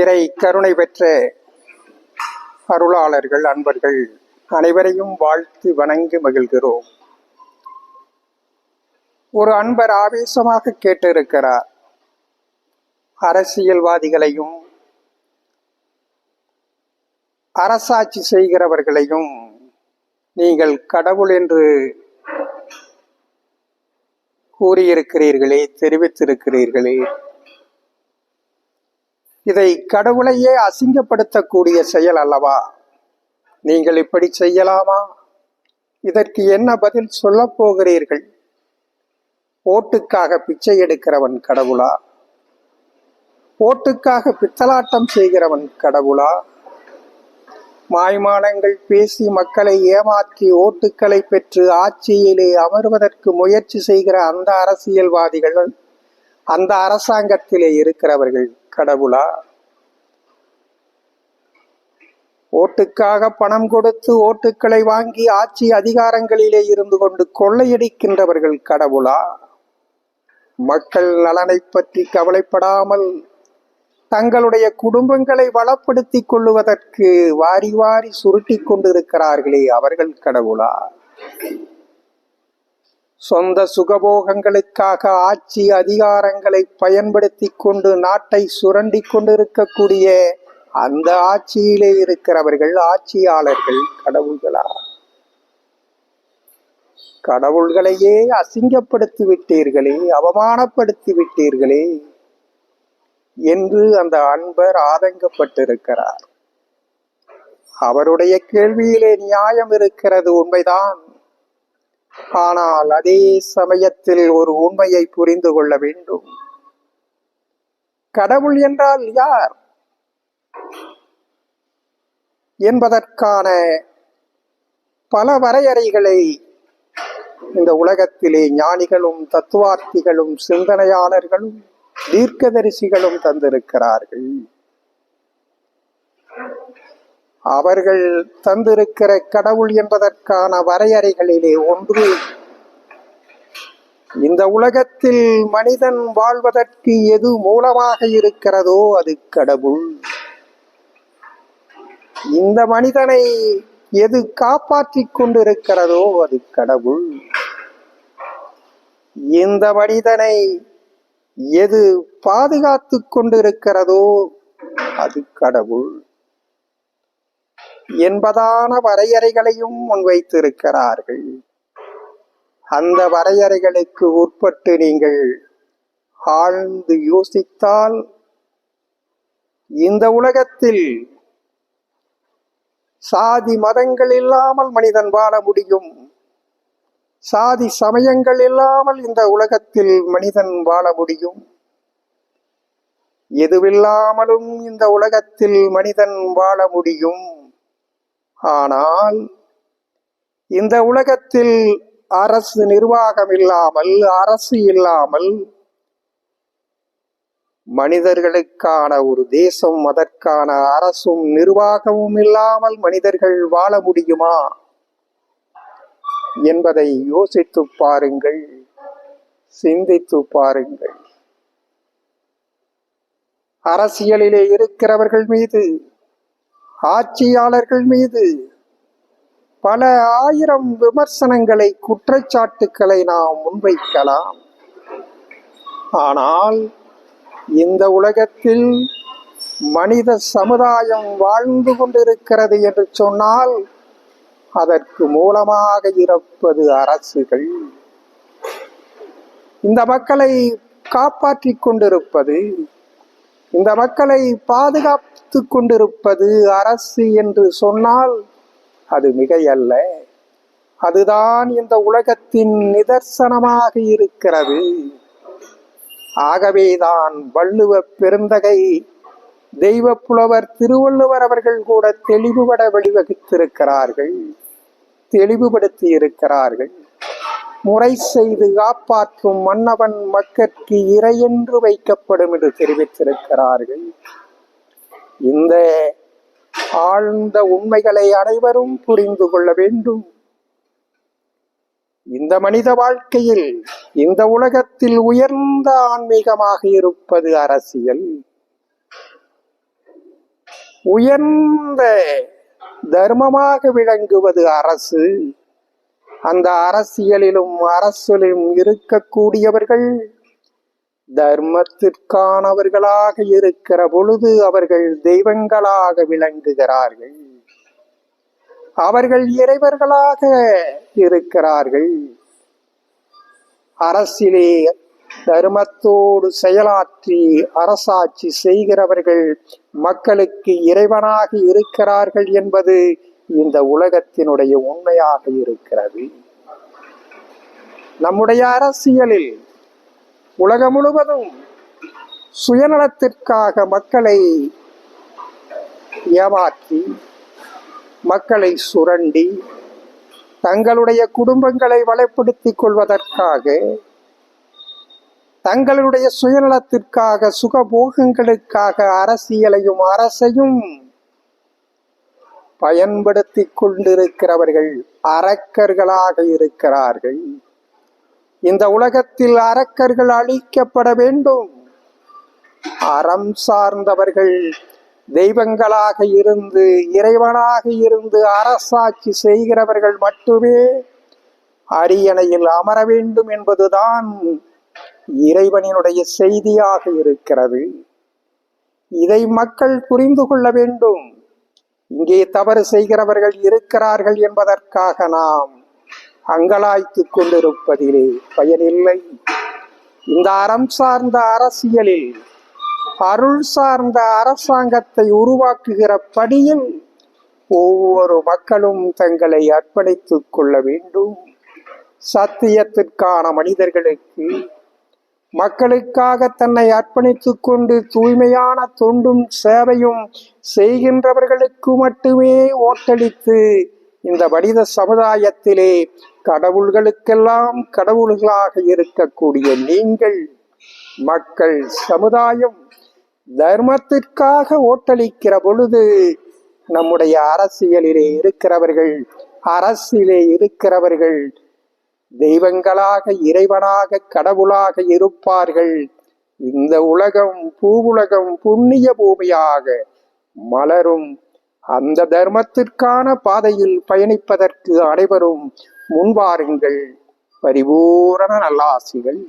இறை கருணை பெற்ற அருளாளர்கள் அன்பர்கள் அனைவரையும் வாழ்த்து வணங்கி மகிழ்கிறோம். ஒரு அன்பர் ஆவேசமாக கேட்டிருக்கிறார். அரசியல்வாதிகளையும் அரசாட்சி செய்கிறவர்களையும் நீங்கள் கடவுள் என்று கூறியிருக்கிறீர்களே தெரிவித்திருக்கிறீர்களே இதை கடவுளையே அசிங்கப்படுத்தக்கூடிய செயல் அல்லவா? நீங்கள் இப்படி செய்யலாமா? இதற்கு என்ன பதில் சொல்ல போகிறீர்கள்? ஓட்டுக்காக பிச்சை எடுக்கிறவன் கடவுளா? ஓட்டுக்காக பித்தலாட்டம் செய்கிறவன் கடவுளா? மாய்மானங்கள் பேசி மக்களை ஏமாற்றி ஓட்டுக்களை பெற்று ஆட்சியிலே அமர்வதற்கு முயற்சி செய்கிற அந்த அரசியல்வாதிகள் அந்த அரசாங்கத்திலே இருக்கிறவர்கள் கடவுளா? ஓட்டுக்காக பணம் கொடுத்து ஓட்டுக்களை வாங்கி ஆட்சி அதிகாரங்களிலே இருந்து கொண்டு கொள்ளையடிக்கின்றவர்கள் கடவுளா? மக்கள் நலனை பற்றி கவலைப்படாமல் தங்களுடைய குடும்பங்களை வளப்படுத்திக் கொள்ளுவதற்கு வாரி வாரி சுருட்டி கொண்டிருக்கிறார்களே அவர்கள் கடவுளா? சொந்த சுகபோகங்களுக்காக ஆட்சி அதிகாரங்களை பயன்படுத்தி கொண்டு நாட்டை சுரண்டி கொண்டிருக்கக்கூடிய அந்த ஆட்சியிலே இருக்கிறவர்கள் ஆட்சியாளர்கள் கடவுள்களா? கடவுள்களையே அசிங்கப்படுத்தி விட்டீர்களே அவமானப்படுத்தி விட்டீர்களே என்று அந்த அன்பர் ஆதங்கப்பட்டிருக்கிறார். அவருடைய கேள்வியிலே நியாயம் இருக்கிறது உண்மைதான். ஆனால் அதே சமயத்தில் ஒரு உண்மையை புரிந்து கொள்ள வேண்டும். கடவுள் என்றால் யார்? என்பதற்கான பல வரையறைகளை இந்த உலகத்திலே ஞானிகளும் தத்துவார்த்திகளும் சிந்தனையாளர்களும் தீர்க்கதரிசிகளும் தந்திருக்கிறார்கள். அவர்கள் தந்திருக்கிற கடவுள் என்பதற்கான வரையறைகளிலே ஒன்று. இந்த உலகத்தில் மனிதன் வாழ்வதற்கு எது மூலமாக இருக்கிறதோ அது கடவுள். இந்த மனிதனை எது காப்பாற்றிக் கொண்டிருக்கிறதோ அது கடவுள். இந்த மனிதனை எது பாதுகாத்து கொண்டிருக்கிறதோ அது கடவுள். என்பதான வரையறைகளையும் முன்வைத்திருக்கிறார்கள். அந்த வரையறைகளுக்கு உட்பட்டு நீங்கள் ஆழ்ந்து யோசித்தால் இந்த உலகத்தில் சாதி மதங்கள் இல்லாமல் மனிதன் வாழ முடியும். சாதி சமயங்கள் இல்லாமல் இந்த உலகத்தில் மனிதன் வாழ முடியும். எதுவில்லாமலும் இந்த உலகத்தில் மனிதன் வாழ முடியும். ஆனால் இந்த உலகத்தில் அரசு நிர்வாகம் இல்லாமல் அரசு இல்லாமல் மனிதர்களுக்கான ஒரு தேசம் அதற்கான அரசும் நிர்வாகமும் இல்லாமல் மனிதர்கள் வாழ முடியுமா என்பதை யோசித்து பாருங்கள் சிந்தித்து பாருங்கள். அரசியலிலே இருக்கிறவர்கள் மீது ஆட்சியாளர்கள் மீது பல ஆயிரம் விமர்சனங்களை குற்றச்சாட்டுக்களை நாம் முன்வைக்கலாம். ஆனால் இந்த உலகத்தில் மனித சமுதாயம் வாழ்ந்து கொண்டிருக்கிறது என்று சொன்னால் அதற்கு மூலமாக இருப்பது அரசுகள். இந்த மக்களை காப்பாற்றிக் கொண்டிருப்பது இந்த மக்களை பாதுகாப்பு பாதுகாத்து கொண்டிருப்பது அரசு என்று சொன்னால் அது மிகையல்ல. அதுதான் இந்த உலகத்தின் நிதர்சனமாக இருக்கிறது. ஆகவேதான் வள்ளுவ பெருந்தகை தெய்வ புலவர் திருவள்ளுவர் அவர்கள் கூட தெளிவுபட வழிவகுத்திருக்கிறார்கள் தெளிவுபடுத்தி இருக்கிறார்கள். முறை செய்து காப்பாற்றும் மன்னவன் மக்கட்கு இறையென்று வைக்கப்படும் என்று தெரிவித்திருக்கிறார்கள். இந்த ஆழ்ந்த உண்மைகளை அனைவரும் புரிந்து கொள்ள வேண்டும். இந்த மனித வாழ்க்கையில் இந்த உலகத்தில் உயர்ந்த ஆன்மீகமாக இருப்பது அரசியல். உயர்ந்த தர்மமாக விளங்குவது அரசு. அந்த அரசியலிலும் அரசிலும் இருக்கக்கூடியவர்கள் தர்மத்திற்கானவர்களாக இருக்கிற பொழுது அவர்கள் தெய்வங்களாக விளங்குகிறார்கள். அவர்கள் இறைவர்களாக இருக்கிறார்கள். அரசிலே தர்மத்தோடு செயலாற்றி அரசாட்சி செய்கிறவர்கள் மக்களுக்கு இறைவனாக இருக்கிறார்கள் என்பது இந்த உலகத்தினுடைய உண்மையாக இருக்கிறது. நம்முடைய அரசியலில் உலகம் முழுவதும் சுயநலத்திற்காக மக்களை ஏமாற்றி மக்களை சுரண்டி தங்களுடைய குடும்பங்களை வளப்படுத்திக் கொள்வதற்காக தங்களுடைய சுயநலத்திற்காக சுகபோகங்களுக்காக அரசியலையும் அரசையும் பயன்படுத்திக் கொண்டிருக்கிறவர்கள் அரக்கர்களாக இருக்கிறார்கள். இந்த உலகத்தில் அரக்கர்கள் அழிக்கப்பட வேண்டும். அறம் சார்ந்தவர்கள் தெய்வங்களாக இருந்து இறைவனாக இருந்து அரசாட்சி செய்கிறவர்கள் மட்டுமே அரியணையில் அமர வேண்டும் என்பதுதான் இறைவனினுடைய செய்தியாக இருக்கிறது. இதை மக்கள் புரிந்து கொள்ள வேண்டும். இங்கே தவறு செய்கிறவர்கள் இருக்கிறார்கள் என்பதற்காக நாம் அங்கலாய்த்து கொண்டிருப்பதிலே பயனில்லை. இந்த அறம் சார்ந்த அரசியலில் அருள் சார்ந்த அரசாங்கத்தை உருவாக்குகிற படியில் ஒவ்வொரு மக்களும் தங்களை அர்ப்பணித்துக் கொள்ள வேண்டும். சத்தியத்திற்கான மனிதர்களுக்கு மக்களுக்காக தன்னை அர்ப்பணித்துக் கொண்டு தூய்மையான தொண்டும் சேவையும் செய்கின்றவர்களுக்கு மட்டுமே ஓட்டளித்து இந்த மனித சமுதாயத்திலே கடவுள்களுக்கெல்லாம் கடவுள்களாக இருக்கக்கூடிய நீங்கள் மக்கள் சமுதாயம் தர்மத்திற்காக ஓட்டளிக்கிற பொழுது நம்முடைய அரசியலிலே இருக்கிறவர்கள் அரசிலே இருக்கிறவர்கள் தெய்வங்களாக இறைவனாக கடவுளாக இருப்பார்கள். இந்த உலகம் பூவுலகம் புண்ணிய பூமியாக மலரும் அந்த தர்மத்திற்கான பாதையில் பயணிப்பதற்கு அனைவரும் முன்வாருங்கள். பரிபூரண நல்லாசிகள்.